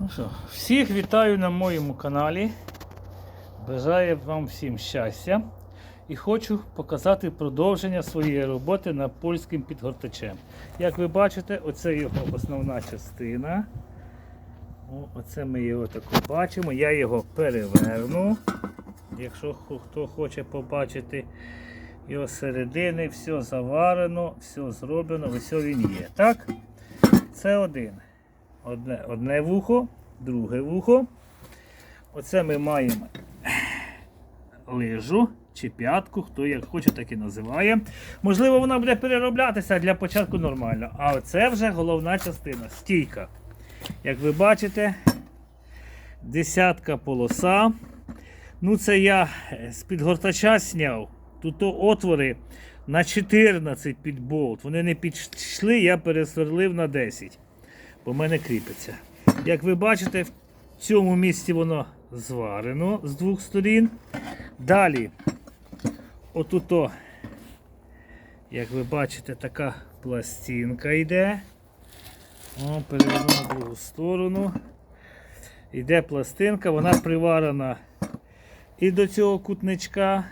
Ну що, всіх вітаю на моєму каналі. Бажаю вам всім щастя. І хочу показати продовження своєї роботи над польським підгортачем. Як ви бачите, оце його основна частина. О, оце ми його тако бачимо. Я його переверну. Якщо хто хоче побачити його середини, все заварено, все зроблено, ось він є. Так? Це один. Одне, одне вухо, друге вухо. Оце ми маємо лижу чи п'ятку, хто як хоче, так і називає. Можливо, вона буде перероблятися для початку нормально. А оце вже головна частина стійка. Як ви бачите, десятка полоса. Ну, це я е, з підгортача зняв. Тут отвори на 14 під болт. Вони не підійшли, я пересверлив на 10. Бо в мене кріпиться. Як ви бачите, в цьому місці воно зварено з двох сторін. Далі, отуто, як ви бачите, така пластинка йде. О, переверну на другу сторону. Йде пластинка, вона приварена і до цього кутничка.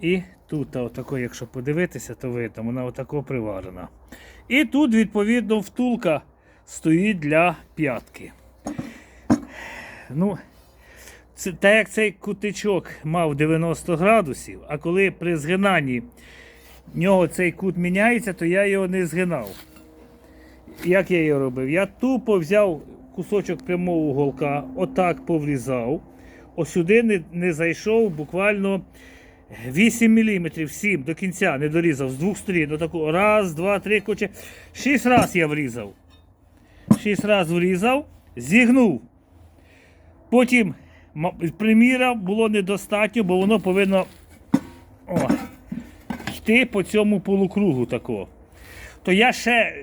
І тут, отако, якщо подивитися, то видно, вона отако приварена. І тут, відповідно, втулка стоїть для п'ятки. Ну, це, так як цей кутичок мав 90 градусів, а коли при згинанні нього цей кут міняється, то я його не згинав. Як я його робив? Я тупо взяв кусочок прямого уголка, отак поврізав, ось сюди не, не зайшов буквально 8 мм, 7 до кінця не дорізав з двох сторін. Отаку раз, два, три, коче. Шість раз я врізав. Шість раз врізав, зігнув. Потім приміряв, було недостатньо, бо воно повинно о, йти по цьому полукругу такого. То я ще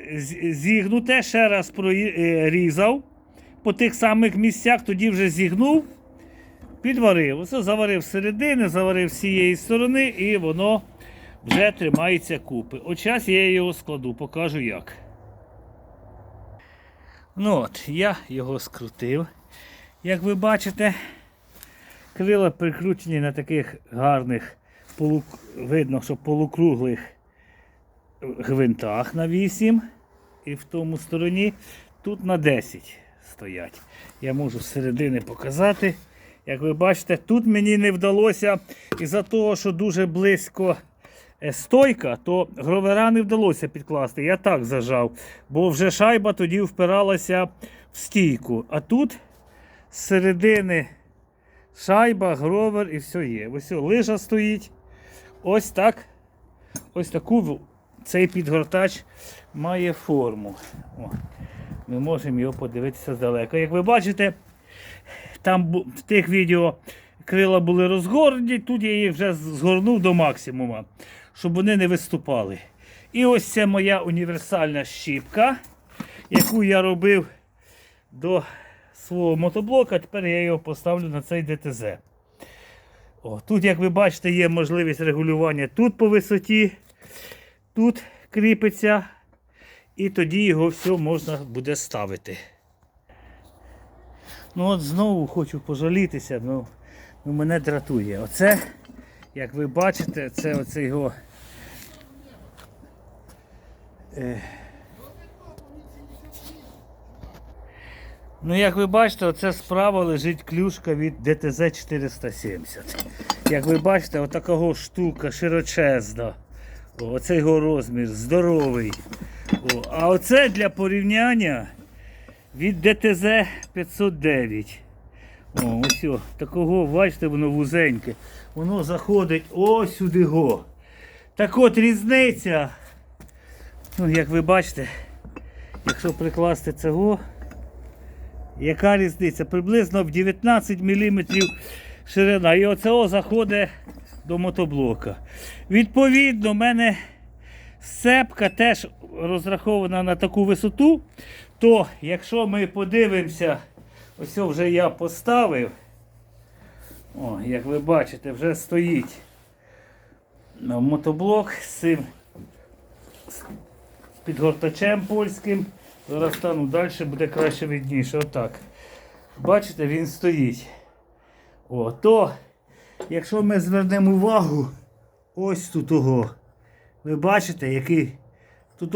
зігнуте, ще раз прорізав по тих самих місцях, тоді вже зігнув, підварив. Оце заварив середини, заварив з цієї сторони, і воно вже тримається купи. От зараз я його складу, покажу як. Ну от, я його скрутив. Як ви бачите, крила прикручені на таких гарних, полу... видно, що полукруглих гвинтах на 8 і в тому стороні тут на 10 стоять. Я можу з середини показати. Як ви бачите, тут мені не вдалося із-за того, що дуже близько е, стойка, то гровера не вдалося підкласти. Я так зажав, бо вже шайба тоді впиралася в стійку. А тут з середини шайба, гровер і все є. Ось лижа стоїть. Ось так. Ось таку цей підгортач має форму. О, ми можемо його подивитися здалека. Як ви бачите, там в тих відео крила були розгорнені, тут я їх вже згорнув до максимума, щоб вони не виступали. І ось це моя універсальна щіпка, яку я робив до свого мотоблока. Тепер я його поставлю на цей ДТЗ. О, тут, як ви бачите, є можливість регулювання тут по висоті, тут кріпиться, і тоді його все можна буде ставити. Ну от знову хочу пожалітися, ну, ну мене дратує. Оце, як ви бачите, це оце його. Е, Ну, як ви бачите, оце справа лежить клюшка від ДТЗ 470. Як ви бачите, отакого штука широчезна. О, оце його розмір, здоровий. О, а оце для порівняння від ДТЗ 509. О, ось о, такого, бачите, воно вузеньке. Воно заходить ось сюди го. Так от різниця. Ну, як ви бачите, якщо прикласти цього. Яка різниця? Приблизно в 19 мм ширина. І оце заходить до мотоблока. Відповідно, в мене сцепка теж розрахована на таку висоту. То, якщо ми подивимося, ось вже я поставив. О, як ви бачите, вже стоїть мотоблок з цим підгортачем польським. Зараз стану далі, буде краще видніше. Отак. Бачите, він стоїть. О, то, якщо ми звернемо увагу, ось тут ого. Ви бачите, який. Тут,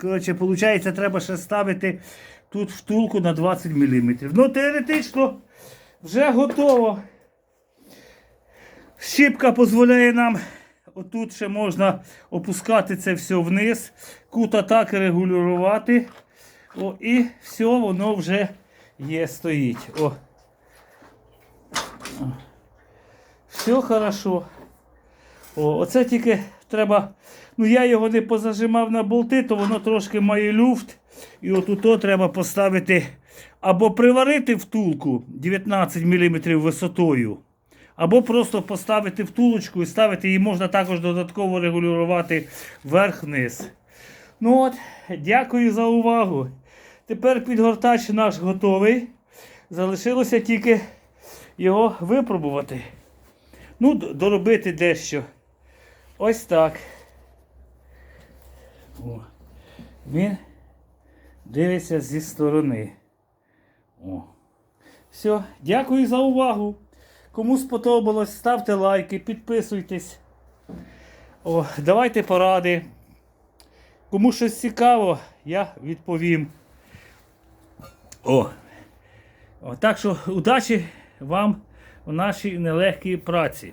коротше, виходить, треба ще ставити тут втулку на 20 мм. Ну, теоретично вже готово. Щіпка дозволяє нам. Отут ще можна опускати це все вниз, кут атаки регулювати. О, і все, воно вже є, стоїть. О. Все хорошо. О, оце тільки треба. Ну я його не позажимав на болти, то воно трошки має люфт. І отут треба поставити або приварити втулку 19 мм висотою. Або просто поставити втулочку і ставити її можна також додатково регулювати вверх-вниз. Ну от, дякую за увагу. Тепер підгортач наш готовий. Залишилося тільки його випробувати. Ну, доробити дещо. Ось так. О. Він дивиться зі сторони. О. Все, дякую за увагу. Кому сподобалось, ставте лайки, підписуйтесь. О, давайте поради. Кому щось цікаво, я відповім. О. О, так що удачі вам у нашій нелегкій праці.